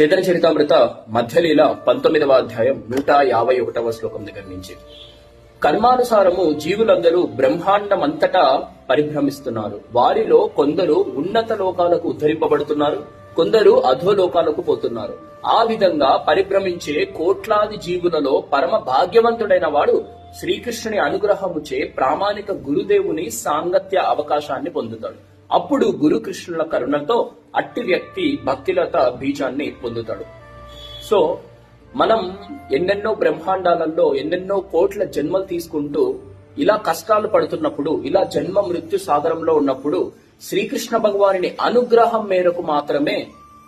చైతన్య చరితామృత మధ్యలీల పంతొమ్మిదవ అధ్యాయం నూట యాభై ఒకటవ శ్లోకం దగ్గర నుంచి. కర్మానుసారము జీవులందరూ బ్రహ్మాండమంతటా పరిభ్రమిస్తున్నారు. వారిలో కొందరు ఉన్నత లోకాలకు ఉద్ధరింపబడుతున్నారు కొందరు అధోలోకాలకు పోతున్నారు. ఆ విధంగా పరిభ్రమించే కోట్లాది జీవులలో పరమ భాగ్యవంతుడైన వాడు శ్రీకృష్ణుని అనుగ్రహముచే ప్రామాణిక గురుదేవుని సాంగత్య అవకాశాన్ని పొందుతాడు. అప్పుడు గురుకృష్ణుల కరుణతో అట్టి వ్యక్తి భక్తిలత బీజాన్ని పొందుతాడు. సో మనం ఎన్నెన్నో బ్రహ్మాండాలలో ఎన్నెన్నో కోట్ల జన్మలు తీసుకుంటూ ఇలా కష్టాలు పడుతున్నప్పుడు ఇలా జన్మ మృత్యు సాగరంలో ఉన్నప్పుడు శ్రీకృష్ణ భగవాని అనుగ్రహం మేరకు మాత్రమే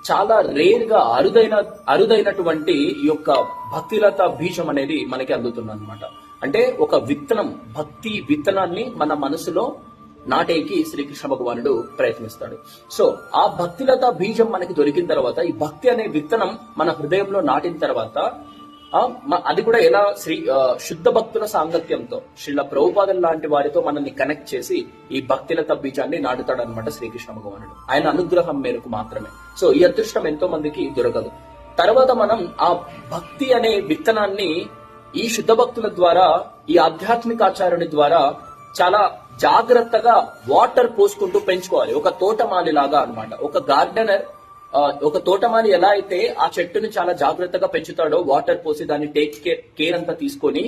చాలా రేర్గా అరుదైన అరుదైనటువంటి ఈ యొక్క భక్తిలత బీజం అనేది మనకి అందుతుంది అనమాట అంటే ఒక విత్తనం భక్తి విత్తనాన్ని మన మనసులో నాటేకి శ్రీకృష్ణ భగవానుడు ప్రయత్నిస్తాడు. సో ఆ భక్తిలత బీజం మనకి దొరికిన తర్వాత ఈ భక్తి అనే విత్తనం మన హృదయంలో నాటిన తర్వాత అది కూడా ఎలా శ్రీ శుద్ధ భక్తుల సాంగత్యంతో శ్రీల ప్రభుపాదం లాంటి వారితో మనల్ని కనెక్ట్ చేసి ఈ భక్తిలత బీజాన్ని నాటుతాడు అనమాట శ్రీకృష్ణ భగవానుడు. ఆయన అనుగ్రహం మేరకు మాత్రమే. సో ఈ అదృష్టం ఎంతో మందికి దొరకదు. తర్వాత మనం ఆ భక్తి అనే విత్తనాన్ని ఈ శుద్ధ భక్తుల ద్వారా ఈ ఆధ్యాత్మికాచారుని ద్వారా చాలా జాగ్రత్తగా వాటర్ పోసుకుంటూ పెంచుకోవాలి. ఒక తోటమాలి లాగా అనమాట ఒక గార్డెనర్ ఒక తోటమాలి ఎలా అయితే ఆ చెట్టుని చాలా జాగ్రత్తగా పెంచుతాడో వాటర్ పోసి దాన్ని టేక్ కేర్ కేర్ అంతా తీసుకొని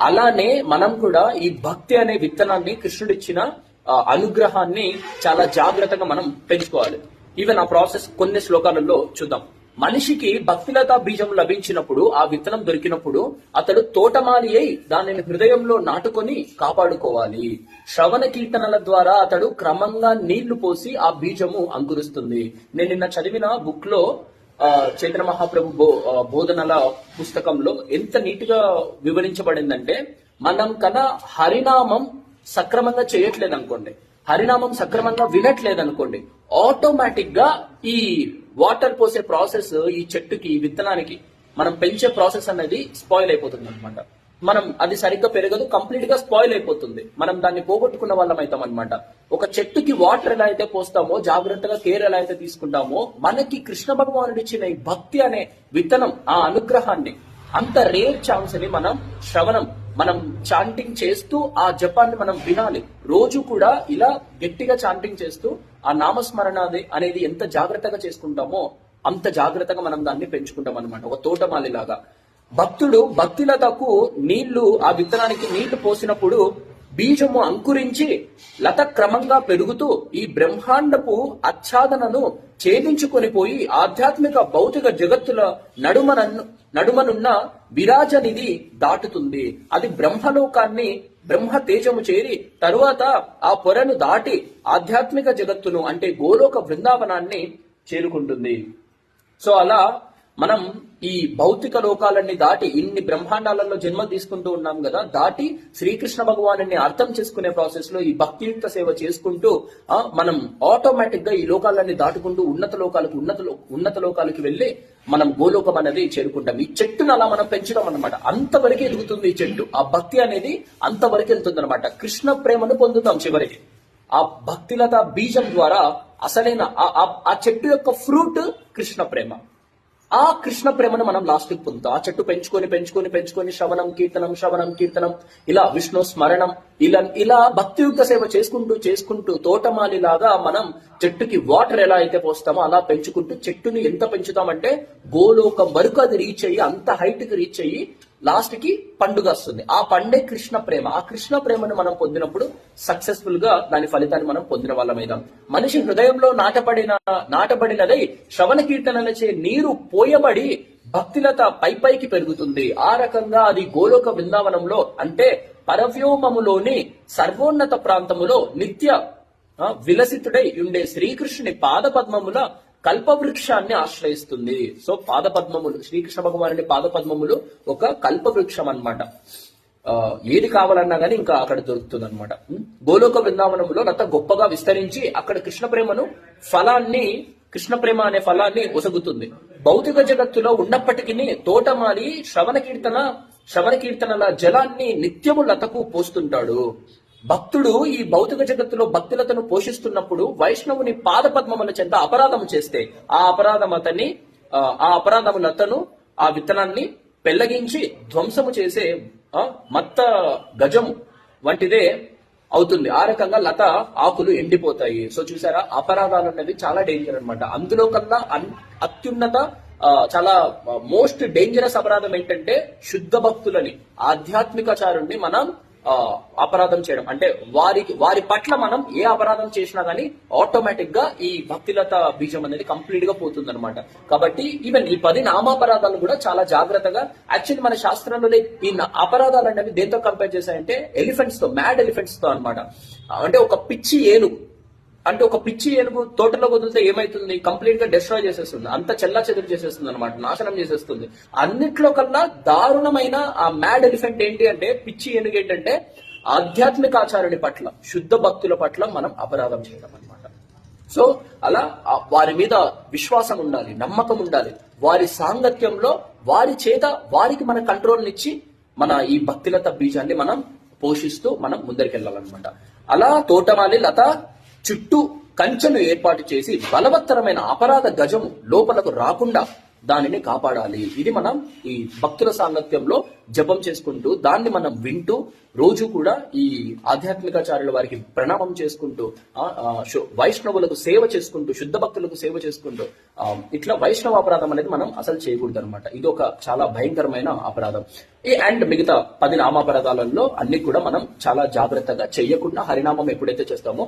అలానే మనం కూడా ఈ భక్తి అనే విత్తనాన్ని కృష్ణుడిచ్చిన అనుగ్రహాన్ని చాలా జాగ్రత్తగా మనం పెంచుకోవాలి. ఈవెన్ ఆ ప్రాసెస్ కొన్ని శ్లోకాలలో చూద్దాం. మనిషికి భక్తిలత బీజం లభించినప్పుడు ఆ విత్తనం దొరికినప్పుడు అతడు తోటమాలి అయి దానిని హృదయంలో నాటుకొని కాపాడుకోవాలి. శ్రవణ కీర్తనల ద్వారా అతడు క్రమంగా నీళ్ళు పోసి ఆ బీజము అంకురిస్తుంది. నేను నిన్న చదివిన బుక్లో చైతన్య మహాప్రభు బో బోధనల పుస్తకంలో ఎంత నీటిగా వివరించబడిందంటే మనం కదా హరినామం సక్రమంగా చేయట్లేదు అనుకోండి హరినామం సక్రమంగా వినట్లేదు అనుకోండి ఆటోమేటిక్గా ఈ వాటర్ పోసే ప్రాసెస్ ఈ చెట్టుకి విత్తనానికి మనం పెంచే ప్రాసెస్ అనేది స్పాయిల్ అయిపోతుంది అనమాట మనం అది సరిగ్గా పెరగదు కంప్లీట్గా స్పాయిల్ అయిపోతుంది. మనం దాన్ని పోగొట్టుకున్న వాళ్ళం అవుతాం అనమాట ఒక చెట్టుకి వాటర్ ఎలా అయితే పోస్తామో జాగ్రత్తగా కేర్ ఎలా అయితే తీసుకుంటామో మనకి కృష్ణ భగవానుడు ఇచ్చిన ఈ భక్తి అనే విత్తనం ఆ అనుగ్రహాన్ని అంత రేర్ ఛాన్స్ని మనం శ్రవణం మనం చాంటింగ్ చేస్తూ ఆ జపాన్ని మనం వినాలి. రోజు కూడా ఇలా గట్టిగా చాంటింగ్ చేస్తూ ఆ నామస్మరణ అనేది ఎంత జాగ్రత్తగా చేసుకుంటామో అంత జాగ్రత్తగా మనం దాన్ని పెంచుకుంటాం అనమాట ఒక తోటమాలి లాగా భక్తుడు భక్తిలతకు నీళ్ళు ఆ విత్తనానికి నీళ్ళు పోసినప్పుడు బీజము అంకురించి లత క్రమంగా పెరుగుతూ ఈ బ్రహ్మాండపు ఆచ్ఛాదనను ఛేదించుకొని పోయి ఆధ్యాత్మిక భౌతిక జగత్తుల నడుమనన్ను నడుమనున్న విరాజనిది దాటుతుంది. అది బ్రహ్మలోకాన్ని బ్రహ్మ తేజము చేరి తరువాత ఆ పొరను దాటి ఆధ్యాత్మిక జగత్తును అంటే గోలోక బృందావనాన్ని చేరుకుంటుంది. సో అలా మనం ఈ భౌతిక లోకాలన్నీ దాటి ఇన్ని బ్రహ్మాండాలలో జన్మ తీసుకుంటూ ఉన్నాం కదా దాటి శ్రీకృష్ణ భగవాను అర్థం చేసుకునే ప్రాసెస్లో ఈ భక్తియుక్త సేవ చేసుకుంటూ ఆ, మనం ఆటోమేటిక్గా ఈ లోకాలన్నీ దాటుకుంటూ ఉన్నత లోకాలకు ఉన్నత ఉన్నత లోకాలకు వెళ్ళి మనం గోలోకం అనేది చేరుకుంటాం. ఈ చెట్టును అలా మనం పెంచడం అన్నమాట. అంతవరకు ఎదుగుతుంది ఈ చెట్టు. ఆ భక్తి అనేది అంతవరకు వెళ్తుంది అనమాట కృష్ణ ప్రేమను పొందుతాం చివరికి. ఆ భక్తిలత బీజం ద్వారా అసలైన ఆ చెట్టు యొక్క ఫ్రూట్ కృష్ణ ప్రేమ. ఆ కృష్ణ ప్రేమను మనం లాస్ట్కి పొందుతాం. ఆ చెట్టు పెంచుకొని పెంచుకొని పెంచుకొని శ్రవణం కీర్తనం శ్రవణం కీర్తనం ఇలా విష్ణు స్మరణం ఇలా ఇలా భక్తియుక్త సేవ చేసుకుంటూ చేసుకుంటూ తోటమాలి లాగా మనం చెట్టుకి వాటర్ ఎలా అయితే పోస్తామో అలా పెంచుకుంటూ చెట్టుని ఎంత పెంచుతామంటే గోలోకం వరకు అది రీచ్ అయ్యి అంత హైట్కి రీచ్ అయ్యి లాస్ట్కి పండుగ వస్తుంది. ఆ పండే కృష్ణ ప్రేమ. ఆ కృష్ణ ప్రేమను మనం పొందినప్పుడు సక్సెస్ఫుల్గా దాని ఫలితాన్ని మనం పొందిన వాళ్ళమైదాం మనిషి హృదయంలో నాటబడిన నాటబడినదై శ్రవణ కీర్తనలచే నీరు పోయబడి భక్తిలత పై పైకి పెరుగుతుంది. ఆ రకంగా అది గోలోక బృందావనంలో అంటే పరవ్యోమములోని సర్వోన్నత ప్రాంతములో నిత్య విలసితుడై ఉండే శ్రీకృష్ణుని పాద పద్మముల కల్పవృక్షాన్ని ఆశ్రయిస్తుంది. సో పాదపద్మములు శ్రీకృష్ణ భగవానుడి పాదపద్మములు ఒక కల్పవృక్షం అన్నమాట ఏది కావాలన్నా గానీ ఇంకా అక్కడ దొరుకుతుంది అనమాట గోలోక బృందావనంలో లత గొప్పగా విస్తరించి అక్కడ కృష్ణ ప్రేమను ఫలాన్ని కృష్ణ ప్రేమ అనే ఫలాన్ని ఒసగుతుంది. భౌతిక జగత్తులో ఉన్నప్పటికీ తోటమాలి శ్రవణ కీర్తన శ్రవణ కీర్తనల జలాన్ని నిత్యము లతకు పోస్తుంటాడు. భక్తుడు ఈ భౌతిక జగత్తులో భక్తులతను పోషిస్తున్నప్పుడు వైష్ణవుని పాద పద్మముల చెంత అపరాధం చేస్తే ఆ అపరాధం అతన్ని ఆ, అపరాధములతను అపరాధము లతను ఆ విత్తనాన్ని పెళ్ళగించి ధ్వంసము చేసే మత్త గజము వంటిదే అవుతుంది. ఆ రకంగా లత ఆకులు ఎండిపోతాయి. సో చూసారా అపరాధాలు అనేవి చాలా డేంజర్ అనమాట అందులో కన్నా అన్- అత్యున్నత ఆ, చాలా మోస్ట్ డేంజరస్ అపరాధం ఏంటంటే శుద్ధ భక్తులని ఆధ్యాత్మికాచారుణ్ణి మనం అపరాధం చేయడం. అంటే వారికి వారి పట్ల మనం ఏ అపరాధం చేసినా కానీ ఆటోమేటిక్గా ఈ భక్తిలత బీజం అనేది కంప్లీట్గా పోతుంది అనమాట కాబట్టి ఈవెన్ ఈ పది నామాపరాధాలు కూడా చాలా జాగ్రత్తగా యాక్చువల్లీ మన శాస్త్రంలోనే ఈ అపరాధాలు అనేవి దేంతో కంపేర్ చేశాయంటే ఎలిఫెంట్స్తో మ్యాడ్ ఎలిఫెంట్స్తో అనమాట అంటే ఒక పిచ్చి ఏనుగు అంటే ఒక పిచ్చి ఏనుగు తోటలో వదిలితే ఏమైతుంది? కంప్లీట్గా డిస్ట్రాయ్ చేసేస్తుంది. అంత చెల్లా చెదురు చేసేస్తుంది అనమాట నాశనం చేసేస్తుంది. అన్నిట్లో కన్నా దారుణమైన ఆ మ్యాడ్ ఎలిఫెంట్ ఏంటి అంటే పిచ్చి ఏనుగు ఏంటంటే ఆధ్యాత్మిక ఆచారుని పట్ల శుద్ధ భక్తుల పట్ల మనం అపరాధం చేయడం అనమాట సో అలా వారి మీద విశ్వాసం ఉండాలి నమ్మకం ఉండాలి. వారి సాంగత్యంలో వారి చేత వారికి మన కంట్రోల్ ఇచ్చి మన ఈ భక్తిలత బీజాన్ని మనం పోషిస్తూ మనం ముందరికి వెళ్ళాలన్నమాట అలా తోటమాలి లత చుట్టూ కంచెను ఏర్పాటు చేసి బలవత్తరమైన అపరాధ గజము లోపలకు రాకుండా దానిని కాపాడాలి. ఇది మనం ఈ భక్తుల సాంగత్యంలో జపం చేసుకుంటూ దాన్ని మనం వింటూ రోజు కూడా ఈ ఆధ్యాత్మికాచార్యుల వారికి ప్రణామం చేసుకుంటూ వైష్ణవులకు సేవ చేసుకుంటూ శుద్ధ భక్తులకు సేవ చేసుకుంటూ ఇట్లా వైష్ణవ అపరాధం అనేది మనం అసలు చేయకూడదు అనమాట ఇది ఒక చాలా భయంకరమైన అపరాధం. ఈ అండ్ మిగతా పది నామాపరదాలలో అన్ని కూడా మనం చాలా జాగ్రత్తగా చేయకుండా హరినామం ఎప్పుడైతే చేస్తామో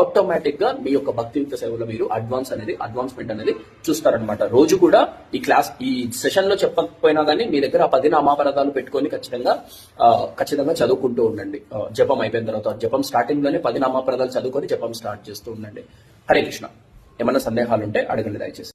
ఆటోమేటిక్గా మీ యొక్క భక్తియుక్త సేవలో మీరు అడ్వాన్స్ అనేది అడ్వాన్స్మెంట్ అనేది చూస్తారనమాట రోజు కూడా ఈ క్లాస్ ఈ సెషన్లో చెప్పకపోయినా కానీ మీ దగ్గర ఆ పది నామాపరదాలు పెట్టుకొని ఖచ్చితంగా ఖచ్చితంగా చదువుకుంటూ ఉండండి. జపం అయిపోయిన తర్వాత జపం స్టార్టింగ్లోనే పది నామాపరదాలు చదువుకొని జపం స్టార్ట్ చేస్తూ ఉండండి. హరే కృష్ణ. ఏమైనా సందేహాలు ఉంటే అడగండి దయచేసి.